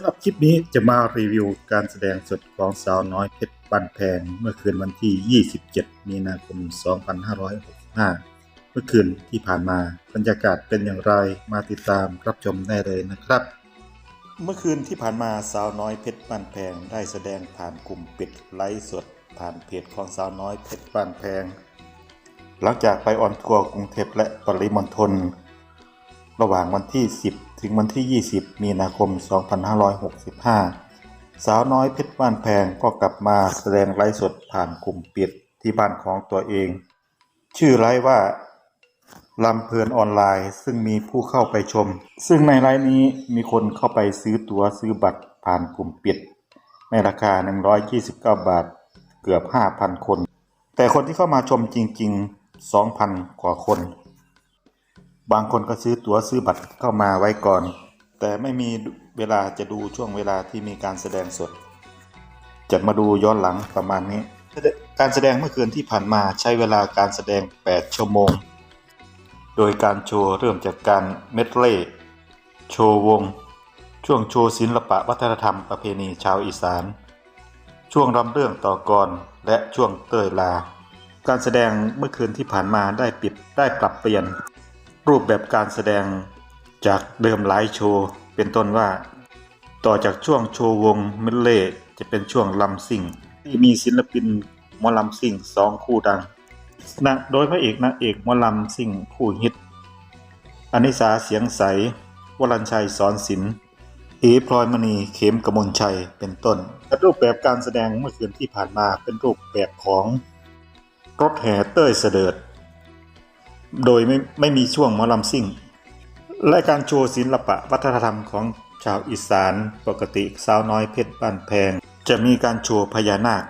สำหรับคลิปนี้จะมารีวิวการแสดงสดของสาวน้อยเพชรปันแพง เมื่อคืนวันที่ 27 มีนาคม 2565 เมื่อคืนที่ผ่านมาบรรยากาศเป็นอย่างไรมาติดตามรับชมได้เลยนะครับ เมื่อคืนที่ผ่านมาสาวน้อยเพชรปันแพงได้แสดงผ่านกลุ่มปิดไลฟ์สด ผ่านเพจของสาวน้อยเพชรปันแพง หลังจากไปออนทัวร์กรุงเทพและปริมณฑล ระหว่างวันที่ 10 ถึงวันที่ 20 มีนาคม 2565 สาวน้อยเพชรบ้านแพงก็กลับมาแสดงไลฟ์สดผ่านกลุ่มปิดที่บ้านของตัวเอง ชื่อไลฟ์ว่าลำเพลินออนไลน์ซึ่งมีผู้เข้าไปชม ซึ่งในไลฟ์นี้มีคนเข้าไปซื้อตั๋วซื้อบัตรผ่านกลุ่มปิด ในราคา 129 บาท เกือบ 5,000 คน แต่คนที่เข้ามาชมจริง ๆ 2,000 กว่าคน บางคนก็ซื้อตั๋วซื้อบัตรเข้ามาไว้ก่อน แต่ไม่มีเวลาจะดูช่วงเวลาที่มีการแสดงสด จะมาดูย้อนหลังประมาณนี้ การแสดงเมื่อคืนที่ผ่านมาใช้เวลาการแสดง 8 ชั่วโมง โดยการโชว์เริ่มจากการเมดเล่โชว์วง ช่วงโชว์ศิลปะวัฒนธรรมประเพณีชาวอีสาน ช่วงรำเรื่องต่อกรและช่วงเต้ยลา การแสดงเมื่อคืนที่ผ่านมาได้ปิดได้ปรับเปลี่ยน รูปแบบการแสดงจากเดิมไลฟ์โชว์ เป็นต้นว่า ต่อจากช่วงโชว์วงเมดเล่จะเป็นช่วงลำซิ่ง ที่มีศิลปินหมอลำซิ่งสองคู่ดังนะโดยพระเอกนางเอกหมอลำซิ่งคู่ฮิตอนิสาเสียงใส วรัญชัยสอนศิลป์เอพลอยมณีเขมกมลชัยเป็นต้นแต่รูปแบบการแสดงเมื่อคืนที่ผ่านมาเป็นรูปแบบของรถแห่เต้ยเสดิร์ด โดยไม่ไม่มีช่วงหมอลำซิ่ง และการโชว์ศิลปะวัฒนธรรมของชาวอีสานปกติสาวน้อยเพชรบ้านแพง จะมีการโชว์พญานาค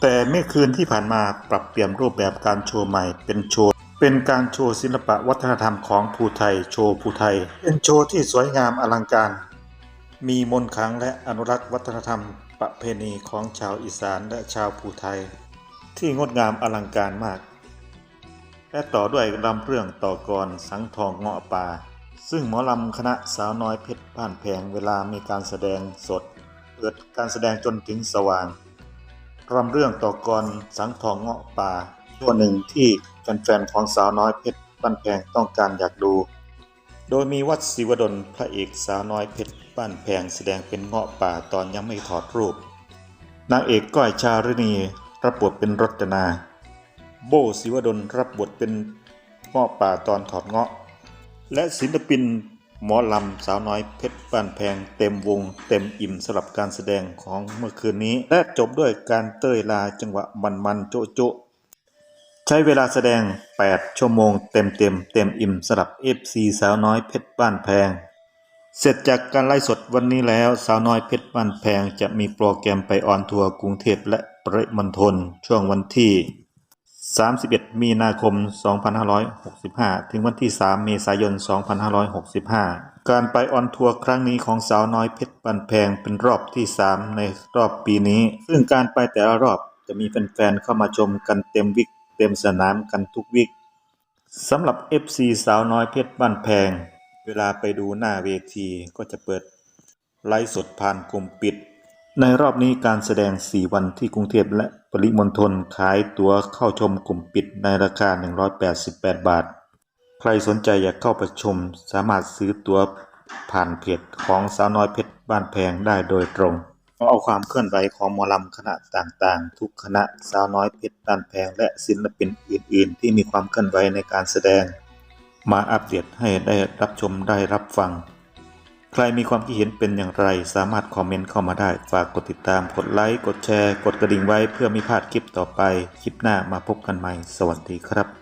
แต่เมื่อคืนที่ผ่านมาปรับเปลี่ยนรูปแบบการโชว์ใหม่เป็นโชว์ เป็นการโชว์ศิลปะวัฒนธรรมของภูไทย โชว์ภูไทย เป็นโชว์ที่สวยงามอลังการ มีมนต์ขลังและอนุรักษ์วัฒนธรรม ประเพณีของชาวอีสานและชาวภูไทย ที่งดงามอลังการมาก และต่อด้วยลำเรื่องต่อกรสังทองเงาะป่า ซึ่งหมอลำคณะสาวน้อยเพชรบ้านแพงเวลามีการแสดงสด เปิดการแสดงจนถึงสว่างลำเรื่องต่อกรสังทองเงาะป่าช่วงหนึ่งที่แฟนๆของสาวน้อยเพชรบ้านแพงต้องการอยากดู โดยมีวัดศิวดลพระเอกสาวน้อยเพชรบ้านแพงแสดงเป็นเงาะป่าตอนยังไม่ถอดรูป นางเอกก้อยชารินีรับบทเป็นรจนา โบศิวดลรับบทเป็นเงาะป่าตอนถอดเงาะ และศิลปินหมอลำสาวน้อยเพชรบ้านแพงเต็มวงเต็มอิ่มสำหรับการแสดงของเมื่อคืนนี้ และจบด้วยการเต้ยลาจังหวะมันมันๆโจะโจะใช้เวลาแสดง 8 ชั่วโมงเต็มเต็มเต็มอิ่มสำหรับ FC สาวน้อยเพชรบ้านแพง เสร็จจากการไล่สดวันนี้แล้วสาวน้อยเพชรบ้านแพงจะมีโปรแกรมไปออนทัวร์กรุงเทพและปริมณฑลช่วงวันที่ 31 มีนาคม 2565 ถึงวันที่ 3 เมษายน 2565 การไปออนทัวร์ครั้งนี้ของสาวน้อยเพชรบันแพงเป็นรอบที่ 3 ในรอบปีนี้ ซึ่งการไปแต่ละรอบจะมีแฟนๆเข้ามาชมกันเต็มวิกเต็มสนามกันทุกวิกสำหรับ FC สาวน้อยเพชรบ้านแพง เวลาไปดูหน้าเวทีก็จะเปิดไลฟ์สดผ่านกลุ่มปิด ในรอบนี้การแสดง 4 วันที่กรุงเทพและปริมณฑลขายตั๋วเข้าชมกลุ่มปิดในราคา 188 บาท ใครสนใจอยากเข้าไปชม สามารถซื้อตั๋วผ่านเพจของสาวน้อยเพชรบ้านแพงได้โดยตรง เอาความเคลื่อนไหวของหมอลำคณะต่างๆ ทุกคณะสาวน้อยเพชรบ้านแพงและศิลปินอื่น ๆ ที่มีความเคลื่อนไหวในการแสดง มาอัปเดตให้ได้รับชมได้รับฟัง ใครมีความคิดเห็นเป็นอย่างไร สามารถคอมเมนต์เข้ามาได้ ฝากกดติดตาม กดไลค์ กดแชร์ กดกระดิ่งไว้เพื่อไม่พลาดคลิปต่อไป คลิปหน้ามาพบกันใหม่ สวัสดีครับ